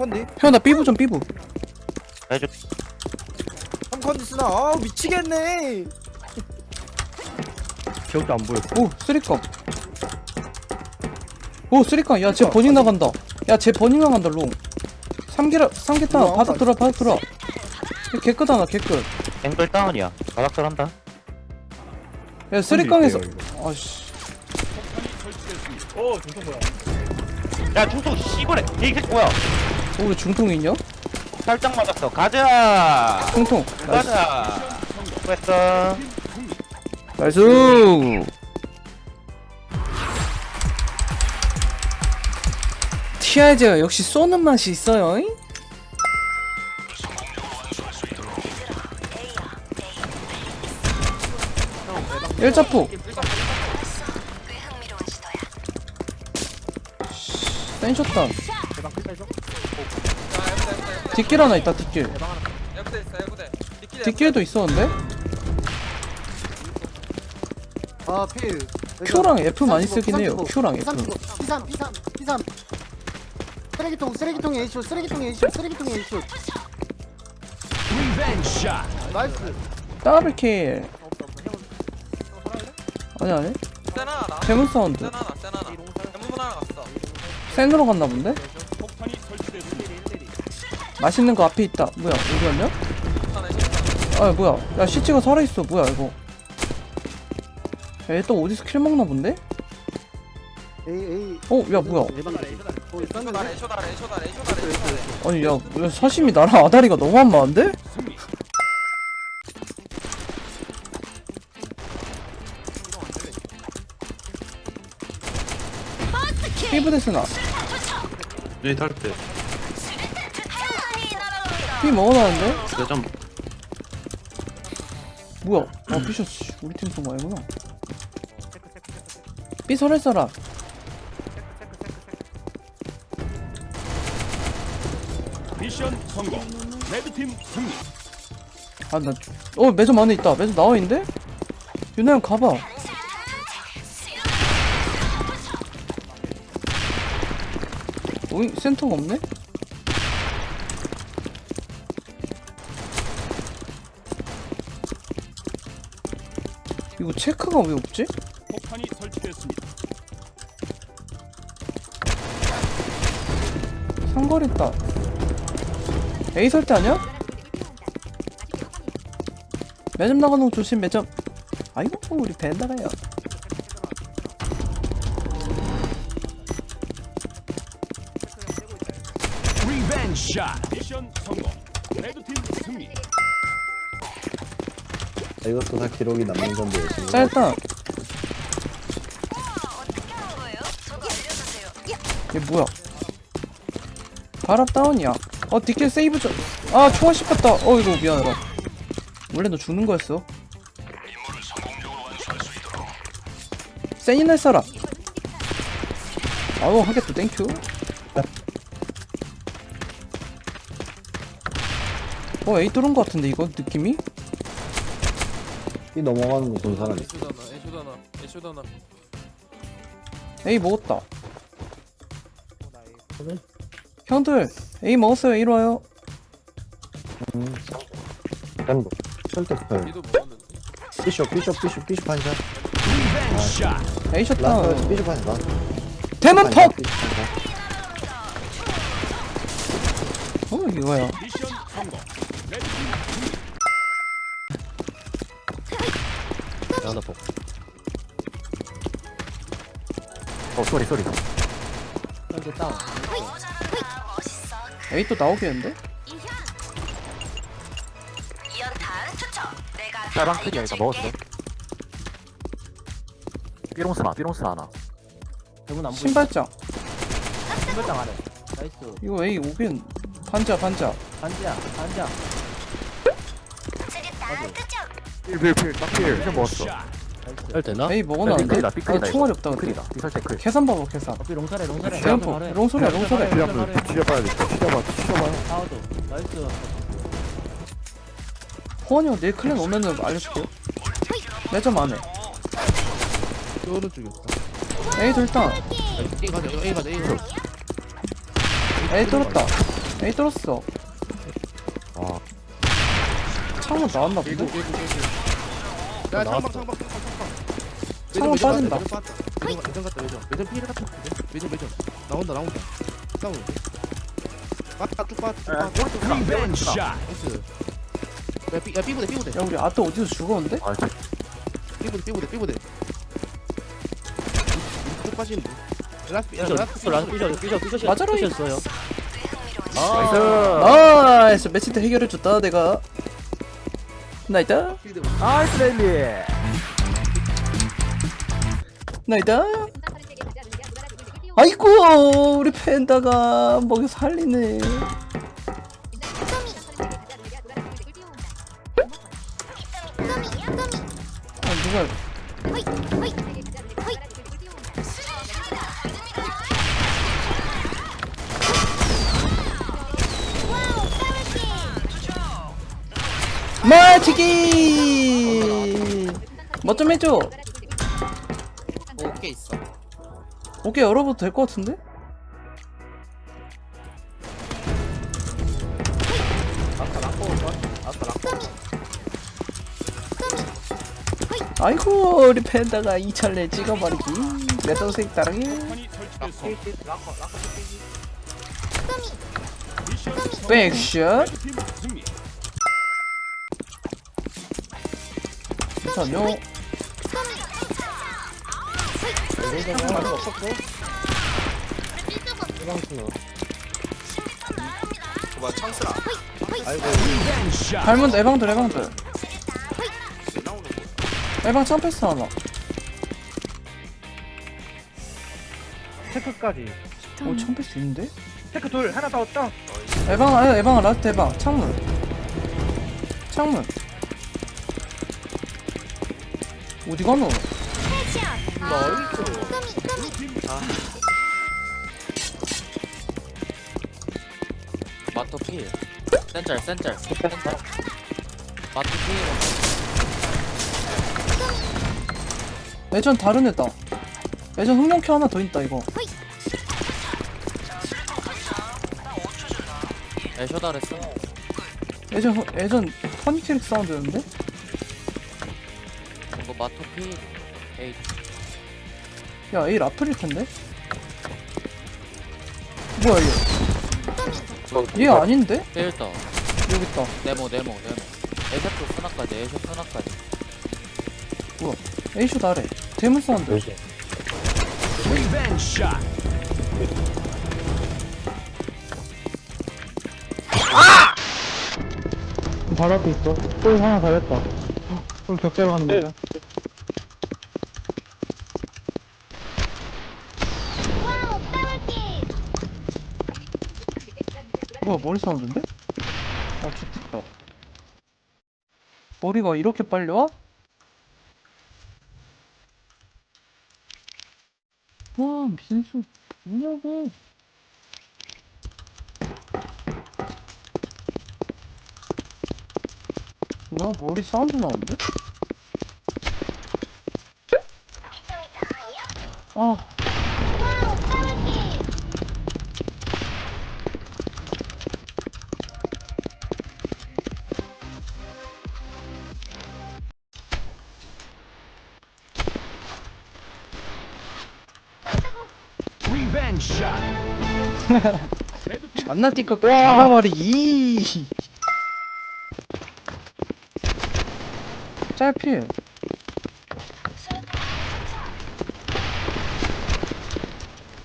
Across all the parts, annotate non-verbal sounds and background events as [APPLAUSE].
3컨디? 형나 삐부 좀 삐부. 해줘 3컨디 쓰나? 아 미치겠네. 기억도 안 보여. 오 쓰리깡 오 쓰리깡 야쟤 버닝 나간다. 야쟤 버닝 나간다 롱. 삼계라 우와, 바닥 들어 바닥 들어. 개끄다 나 개끄. 앵글 다운이야. 바닥들 한다. 야 쓰리깡에서 이거. 아씨. 어, 중통 뭐야? 야 중통 씨발해. 이 새끼 뭐야 오왜 중통이 있냐? 살짝 맞았어. 가자! 중통. 나이스 가자! 수고했어. 나이스! TR제가 역시 쏘는 맛이 있어요 잉? 일자포 클 빼줘 뒷길 하나 있다 뒷길. 있어 뒷길도 있었는데? 아 필. Q랑 F 많이 쓰긴 해요. Q랑 F. P3 P3 P3 쓰레기통 쓰레기통에 A쇼 쓰레기통에 A쇼 쓰레기통에 A쇼 나이스. 더블킬. 아니 아니. 세나 나. 대문 사운드. 세나 나 세나 나. 대문 하나 갔어. 센으로 갔나 본데? 맛있는 거 앞에 있다. 뭐야 있어 아 뭐야. 야 시치가 살아있어. 뭐야 이거. 얘 또 어디서 킬 먹나 본데? 어야 뭐야. 대박 어 일단은 쇼다래 쇼다래 쇼다래 쇼다래 쇼다래 아니 야, 야 사심이 나랑 아다리가 너무 안 맞는데? 피부데스나. 여기 탈때 피 먹어놨는데? 내점 뭐야 아 피셔츠 우리 팀 소모 아니구나 삐 설할 사람 미션 성공. 레드팀 승리. 아나 어 매점 안에 있다 매점 나와있는데? 윤아 형 가봐 어이 센터가 없네? 체크가 왜 없지? 폭탄이 설치됐습니다. 상거리 있다 A 설때 아니야? 매점 나가는 거 조심 매점 아이고 우리 벤다라야 리벤지 샷. 미션 성공. 레드팀 승리. 이것도 다 기록이 남는 건데 짧다. 얘 뭐야? 바랍 다운이야. 어 뒷길 세이브 좀아 총알 씹혔다. 어 이거 미안해라 원래 너 죽는 거였어. 세니 날 사람 아우 하겠다. 땡큐. 어 에이 뚫은 거 같은데 이거 느낌이? 이 넘어가는 거 본 사람이 에쇼다나 에쇼다나 에쇼다나. 에이 먹었다. 형들 에이 먹었어요. 이리 와요. 니도 먹었는데. 비숍 비숍 비숍 비숍 한샷 리벤지 샷. 에이 샷다운 라스트 비숍 한샷 대문 한샷 어 이거야 하나 더. 어 쏘리 쏘리. 에이 또 나오겠는데? 빨방 크기야 이거 먹었어. 삐롱스 나 삐롱스나. 하나 신발장. 신발장 안에 나이스. 이거 에이 오긴 반자 반자 반지야 반지야 필필필 딱필. 이제 먹었어. 할 되나? 에이 먹어놨는데? 삐클이다 아 삐클이다 총알이 없다 근데 삐클이다. 삐설 테클 계산 봐봐 계산. 삐 롱설해 롱설해. 대문포 롱소리야 롱소리 치려봐야겠다 치려봐 치려봐. 사우도. 나이스. 호원이 형내 클랜 오면은 알려줄게요. 매점 안에. 에이 돌다. A 가자. A 가자. A 가자. 에이 뚫었다. 에이 뚫었어. 와 창문 나왔나 본데? 야 창방 창방 창문 빠진다. 매점 매점 갔다 매점. 매점 피해 갔다 매점 매점. 나온다 나온다. 싸우 빠따 쭉 빠따 쭉 샷. 나이스. 야 삐- 야 삐부대 삐부대. 야 우리 아트 어디서 죽었는데? 아, 진짜. 삐부대 삐부대 삐부대. 쭉 빠지는데 라스트 야 삐져 라스트 삐져 삐져 삐져 삐져 맞아라, 이- 삐졌어요. 나이스. 나이스. 매치 때 해결해줬다 내가 나이다 나이스 랠리 나이다 아이고 우리 팬다가 먹여 살리네. 아 누가 마치기! 뭐 좀 해줘. 오케이 있어. 오케이 열어봐도 될 것 같은데? 아이고 우리 팬다가 이 찰레 찍어버리기. 내 동생 판이 설치됐 어. 뭐야 창스라. 리벤지 샷. 발문 에방들 에방들 에방 창패스 하나 체크까지 오 창패스 있는데? 체크 둘 하나 더 없다 에방 아 에방 라스트 에방 창문 창문 어디 가노? 마토 필. 센짤 센짤. 센짤. 마토 필. 예전 다른 애다 예전 흑룡캐 하나 더 있다 이거 애쇼다랬어. 예전 흑- 예전 퍼니캐릭 사운드였는데? 이거 마토 필. 에이 야 에이 라플일 텐데? 뭐야 얘? 얘 아닌데? 필더. 여기 있다 네모 네모 네모. 에쇼도 스나까지 에쇼 스나까지. 에이쇼 아래 대문 사운드 샷. 바로 앞에 있어 또 하나 달렸다 그럼 격자로 가는 거야 뭐야 머리 사운드인데? 아 좋겠다 머리가 이렇게 빨리 와? 와 민수 뭐냐고 뭐야 머리 사운드 나오는데? 아 [LAUGHS] 존나 띠꺼 까버리기 짤필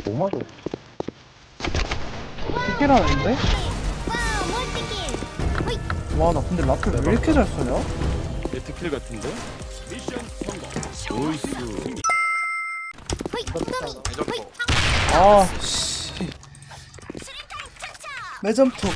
뭐 맞아 피키라는데? 와 나 근데 라플 왜 이렇게 잘 쏘냐? 네트킬 같은데? 미션 성공. 오이스. 아 씨. 매점프